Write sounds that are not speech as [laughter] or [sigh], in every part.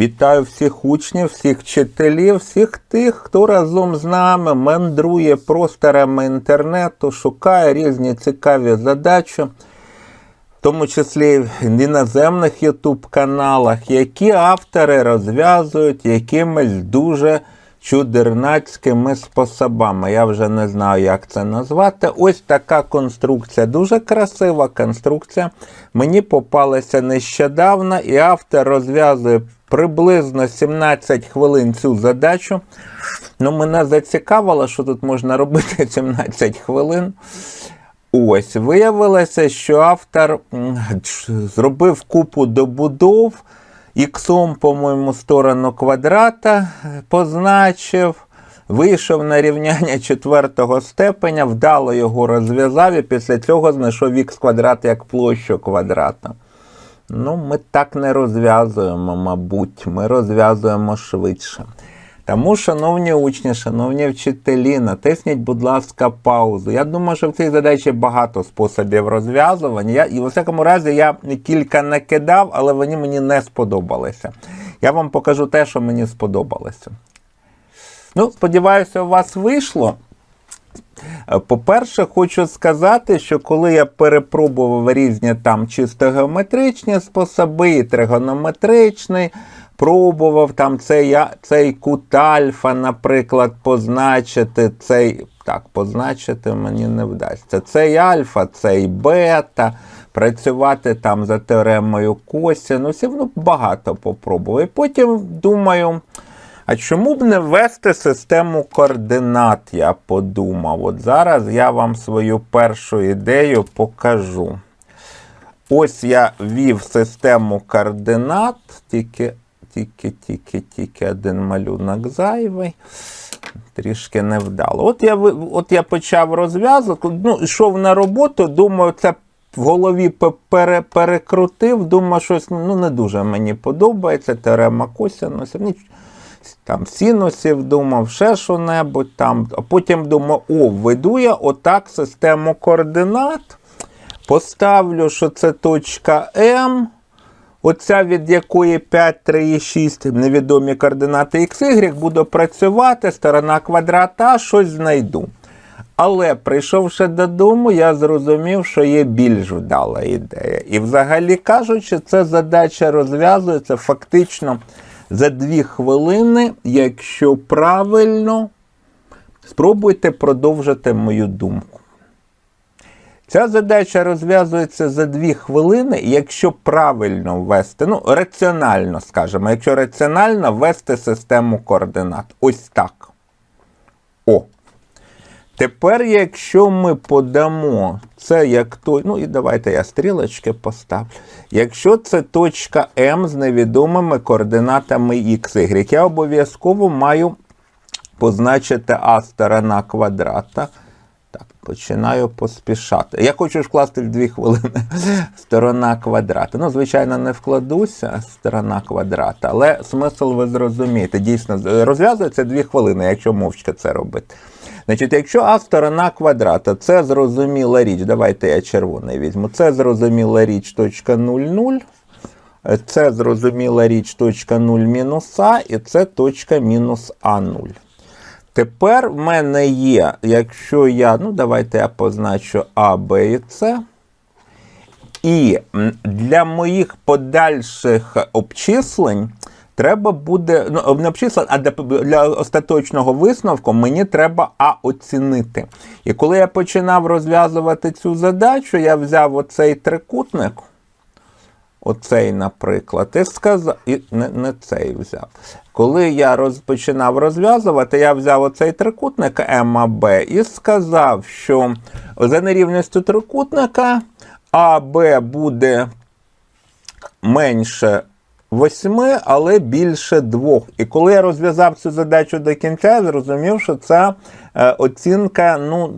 Вітаю всіх учнів, всіх вчителів, всіх тих, хто разом з нами мандрує просторами інтернету, шукає різні цікаві задачі, в тому числі в іноземних ютуб-каналах, які автори розв'язують якимись дуже чудернацькими способами. Я вже не знаю, як це назвати. Ось така конструкція. Дуже красива конструкція. Мені попалася нещодавно, і автор розв'язує приблизно 17 хвилин цю задачу. Ну, мене зацікавило, що тут можна робити [laughs] 17 хвилин. Ось, виявилося, що автор зробив купу добудов, іксом, по-моєму, сторону квадрата е, позначив, вийшов на рівняння четвертого степеня, вдало його розв'язав і після цього знайшов х квадрат як площу квадрата. Ну, ми так не розв'язуємо, мабуть, ми розв'язуємо швидше. Тому, шановні учні, шановні вчителі, натисніть, будь ласка, паузу. Я думаю, що в цій задачі багато способів розв'язування. Я, і в усякому разі я кілька накидав, але вони мені не сподобалися. Я вам покажу те, що мені сподобалося. Ну, сподіваюся, у вас вийшло. Е, По-перше, хочу сказати, що коли я перепробував різні там чисто геометричні способи, і тригонометричний, пробував там цей, цей кут альфа, наприклад, позначити, цей, так, позначити мені не вдасться. Цей альфа, цей бета, працювати там за теоремою косінусів, ну, багато попробував. І потім думаю. А чому б не ввести систему координат, я подумав. От зараз я вам свою першу ідею покажу. Ось я ввів систему координат, тільки, тільки, тільки, тільки один малюнок зайвий. Трішки невдало. От я, от я почав розв'язувати, ну, йшов на роботу, думаю, це в голові пе- пере, перекрутив, думаю, щось ну, не дуже мені подобається. Теорема косінусів. Там синусів думав, ще що-небудь там. А потім думав, о, введу я отак систему координат. Поставлю, що це точка М. Оця, від якої 5, 3 і 6 невідомі координати XY, буду працювати, сторона квадрата, щось знайду. Але прийшовши додому, я зрозумів, що є більш вдала ідея. І взагалі кажучи, ця задача розв'язується фактично за 2 хвилини, якщо правильно спробуйте продовжити мою думку. Ця задача розв'язується за 2 хвилини, якщо правильно ввести, ну, раціонально, скажімо, якщо раціонально ввести систему координат. Ось так. О. Тепер, якщо ми подамо це як той, ну і давайте я стрілочки поставлю. Якщо це точка М з невідомими координатами X, Y, я обов'язково маю позначити А сторона квадрата. Так, починаю поспішати. Я хочу вкласти в дві хвилини [laughs] сторона квадрата. Ну, звичайно, не вкладуся сторона квадрата, але смисл ви зрозумієте. Дійсно, розв'язується дві хвилини, якщо мовчки це робити. Значить, якщо А сторона квадрата, це зрозуміла річ. Давайте я червоний візьму. Це зрозуміла річ точка 0,0. Це зрозуміла річ точка 0 мінус А, і це точка мінус А0. Тепер в мене є, якщо я, ну давайте я позначу А, Б і С. І для моїх подальших обчислень треба буде, ну, не обчислень, а для, для остаточного висновку мені треба А оцінити. І коли я починав розв'язувати цю задачу, я взяв оцей трикутник. Оцей, наприклад, і сказав, і не, не цей взяв. Коли я розпочинав розв'язувати, я взяв оцей трикутник МАБ і сказав, що за нерівністю трикутника АБ буде менше 8, але більше 2. І коли я розв'язав цю задачу до кінця, зрозумів, що ця е, оцінка, ну,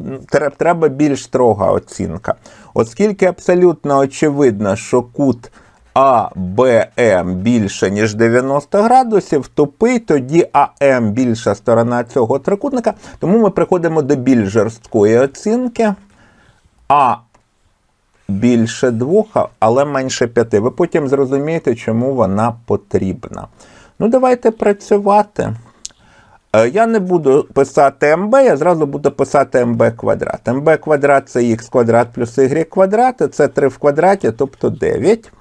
треба більш строга оцінка. Оскільки абсолютно очевидно, що кут АБМ більше, ніж 90 градусів, то пи тоді АМ більша сторона цього трикутника, тому ми приходимо до більш жорсткої оцінки. А більше двох, але менше п'яти. Ви потім зрозумієте, чому вона потрібна. Ну, давайте працювати. Е, Я не буду писати МБ, я зразу буду писати МБ квадрат. МБ квадрат це х квадрат плюс y квадрат, це 3 в квадраті, тобто 9.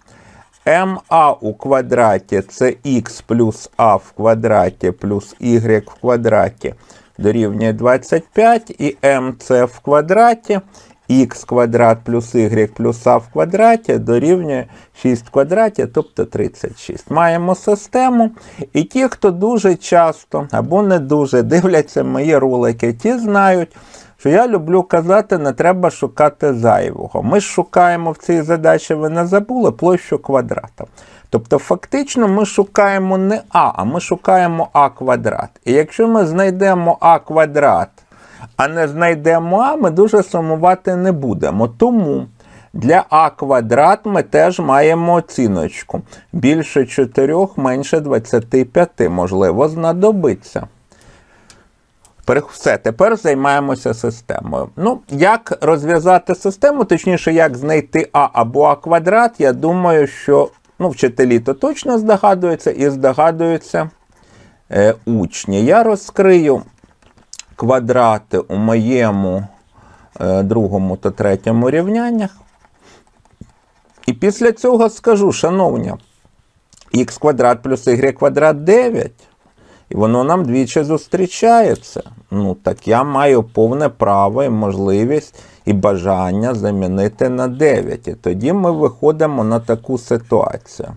МА у квадраті це х плюс а в квадраті плюс y в квадраті дорівнює 25, і МЦ в квадраті х квадрат плюс y плюс а в квадраті дорівнює 6 в квадраті, тобто 36. Маємо систему. І ті, хто дуже часто або не дуже дивляться мої ролики, ті знають, що я люблю казати, не треба шукати зайвого. Ми шукаємо в цій задачі, ви не забули, площу квадрата. Тобто, фактично, ми шукаємо не А, а ми шукаємо А квадрат. І якщо ми знайдемо А квадрат, а не знайдемо ми дуже сумувати не будемо. Тому для А квадрат ми теж маємо оціночку. Більше 4, менше 25, можливо, знадобиться. Все, тепер займаємося системою. Ну, як розв'язати систему, точніше, як знайти А або А квадрат, я думаю, що ну, вчителі то точно здогадуються і здогадуються е, учні. Я розкрию квадрати у моєму е, другому та третьому рівняннях. І після цього скажу, шановні, х квадрат плюс y квадрат 9. І воно нам двічі зустрічається. Ну, так я маю повне право і можливість і бажання замінити на 9. І тоді ми виходимо на таку ситуацію.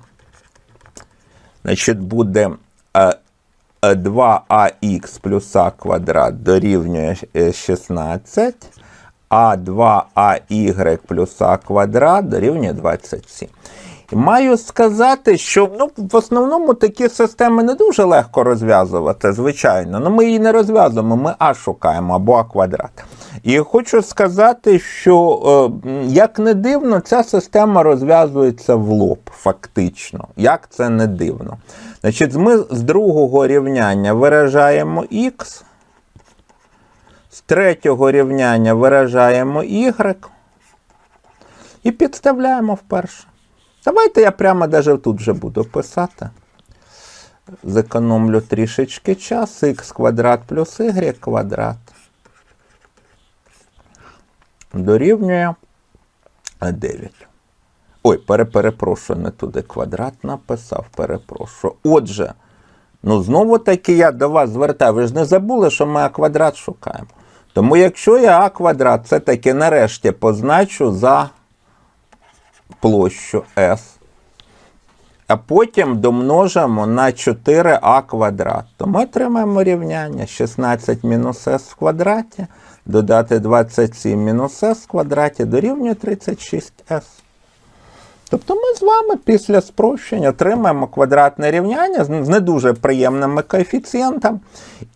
Значить, буде 2ах плюс а квадрат дорівнює е, 16, а 2ай плюс а квадрат дорівнює 27. Маю сказати, що ну, в основному такі системи не дуже легко розв'язувати, звичайно. Ну, ми її не розв'язуємо, ми А шукаємо або А квадрат. І хочу сказати, що, е, як не дивно, ця система розв'язується в лоб, фактично. Як це не дивно. Значить, ми з другого рівняння виражаємо х, з третього рівняння виражаємо y і підставляємо вперше. Давайте я прямо даже тут вже буду писати. Зекономлю трішечки час. х квадрат плюс y квадрат. Дорівнює 9. Ой, пере- перепрошую, не туди квадрат написав, перепрошую. Отже, ну знову таки я до вас звертаю. Ви ж не забули, що ми А квадрат шукаємо. Тому якщо я А квадрат, це таки нарешті позначу за площу S. А потім домножимо на 4а квадрат. То ми отримаємо рівняння 16 мінус s в квадраті, додати 27 мінус s в квадраті дорівнює 36s. Тобто ми з вами після спрощення отримаємо квадратне рівняння з не дуже приємними коефіцієнтами.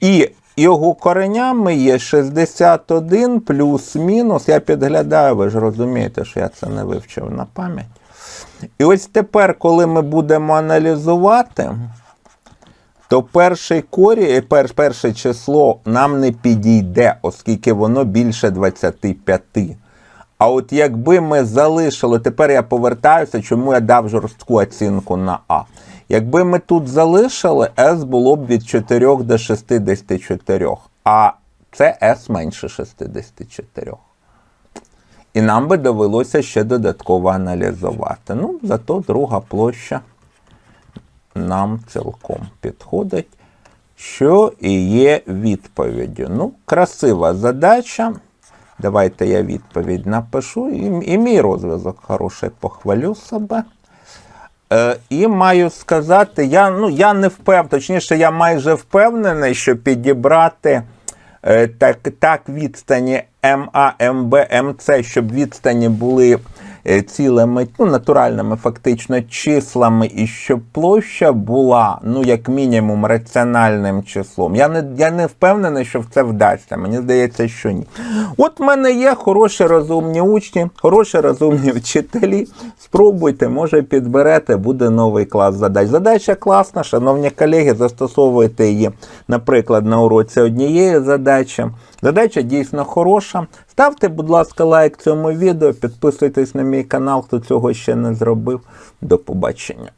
І його коренями є 61 плюс-мінус. Я підглядаю, ви ж розумієте, що я це не вивчив на пам'ять. І ось тепер, коли ми будемо аналізувати, то перший корі, пер, перше число нам не підійде, оскільки воно більше 25. А от якби ми залишили, тепер я повертаюся, чому я дав жорстку оцінку на А. Якби ми тут залишили, S було б від 4 до 64, а це S менше 64. І нам би довелося ще додатково аналізувати. Ну, зато друга площа нам цілком підходить, що і є відповіддю. Ну, красива задача. Давайте я відповідь напишу. І, і мій розв'язок хороший, похвалю себе. Е, і маю сказати, я, ну, я не впевнений, точніше, я майже впевнений, що підібрати е, так, так відстані МА, МБ, МЦ, щоб відстані були цілими, ну, натуральними фактично числами, і щоб площа була, ну, як мінімум, раціональним числом. Я не, я не впевнений, що це вдасться. Мені здається, що ні. От в мене є хороші розумні учні, хороші розумні вчителі. Спробуйте, може підберете, буде новий клас задач. Задача класна, шановні колеги, застосовуйте її, наприклад, на уроці однієї задачі. Задача дійсно хороша. Ставте, будь ласка, лайк цьому відео, підписуйтесь на мій канал, хто цього ще не зробив. До побачення.